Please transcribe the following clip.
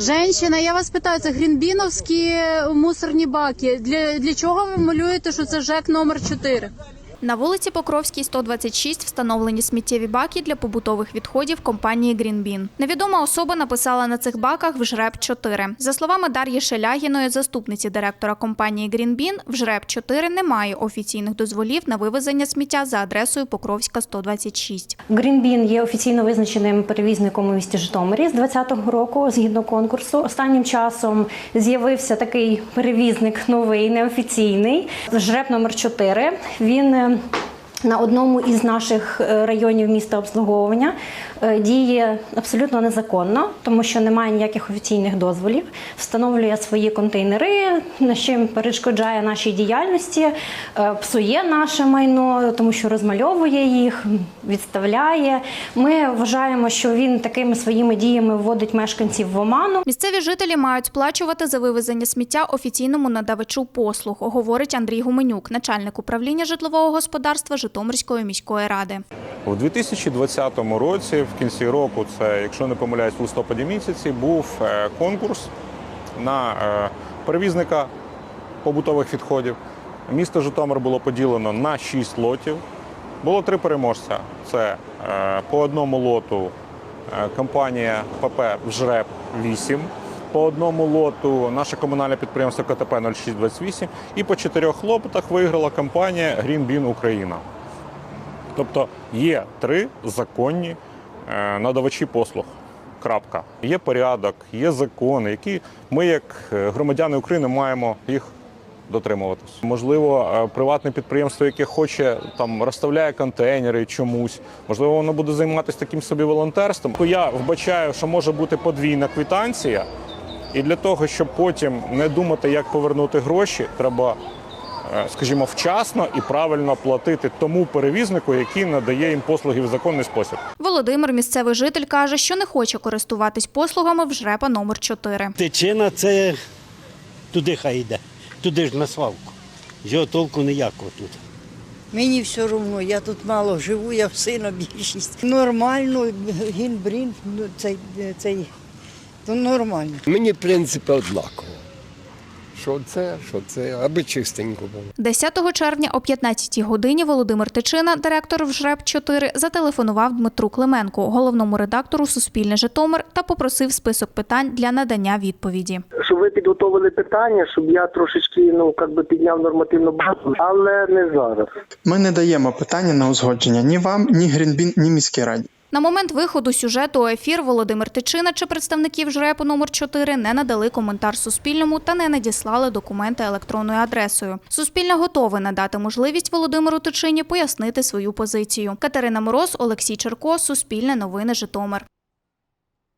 Женщина, я вас питаю, це грінбіновські мусорні баки. Для, для чого ви малюєте, що це ЖЕК номер 4? На вулиці Покровській, 126, встановлені сміттєві баки для побутових відходів компанії «Грінбін». Невідома особа написала на цих баках в жреб 4 За словами Дар'ї Шелягіної, заступниці директора компанії «Грінбін», в жреб 4 немає офіційних дозволів на вивезення сміття за адресою Покровська, 126. Грінбін є офіційно визначеним перевізником у місті Житомирі з 2020 року згідно конкурсу. Останнім часом з'явився такий перевізник новий, неофіційний. Жреб номер 4 Він Um, на одному із наших е, районів міста обслуговування е, діє абсолютно незаконно, тому що немає ніяких офіційних дозволів. Встановлює свої контейнери, на чим перешкоджає нашій діяльності, е, псує наше майно, тому що розмальовує їх, відставляє. Ми вважаємо, що він такими своїми діями вводить мешканців в оману. Місцеві жителі мають сплачувати за вивезення сміття офіційному надавачу послуг, говорить Андрій Гуменюк, начальник управління житлового господарства Житомирської міської ради. У 2020 році, в кінці року, це, якщо не помиляюсь, в листопаді місяці, був е, конкурс на е, перевізника побутових відходів. Місто Житомир було поділено на 6 лотів. Було три переможця. Це е, по одному лоту компанія ПП «Вжреб 8, по одному лоту наше комунальне підприємство КТП 0628 і по чотирьох лотах виграла компанія Green Bean Україна. Тобто є три законні е, надавачі послуг. Крапка. Є порядок, є закони, які ми, як е, громадяни України, маємо їх дотримуватись. Можливо, е, приватне підприємство, яке хоче там розставляє контейнери чомусь, можливо, воно буде займатися таким собі волонтерством. Я вбачаю, що може бути подвійна квитанція, і для того, щоб потім не думати, як повернути гроші, треба скажімо, вчасно і правильно платити тому перевізнику, який надає їм послуги в законний спосіб. Володимир, місцевий житель, каже, що не хоче користуватись послугами в жрепа номер 4 Тичина це туди хай йде, туди ж на свалку. Його толку ніякого тут. Мені все одно, я тут мало живу, я в сина більшість. Нормально, гінбрін, ну, цей, цей, то нормально. Мені принципи однаково. Що це, що це, аби чистенько було. 10 червня о 15 годині Володимир Тичина, директор в жреб 4 зателефонував Дмитру Клименку, головному редактору Суспільне Житомир, та попросив список питань для надання відповіді. Ви підготовили питання, щоб я трошечки ну як би підняв нормативну базу, але не зараз. Ми не даємо питання на узгодження ні вам, ні Грінбін, ні міській раді. На момент виходу сюжету у ефір Володимир Тичина чи представників жрепу номер 4 не надали коментар Суспільному та не надіслали документи електронною адресою. Суспільне готове надати можливість Володимиру Тичині пояснити свою позицію. Катерина Мороз, Олексій Черко, Суспільне новини Житомир.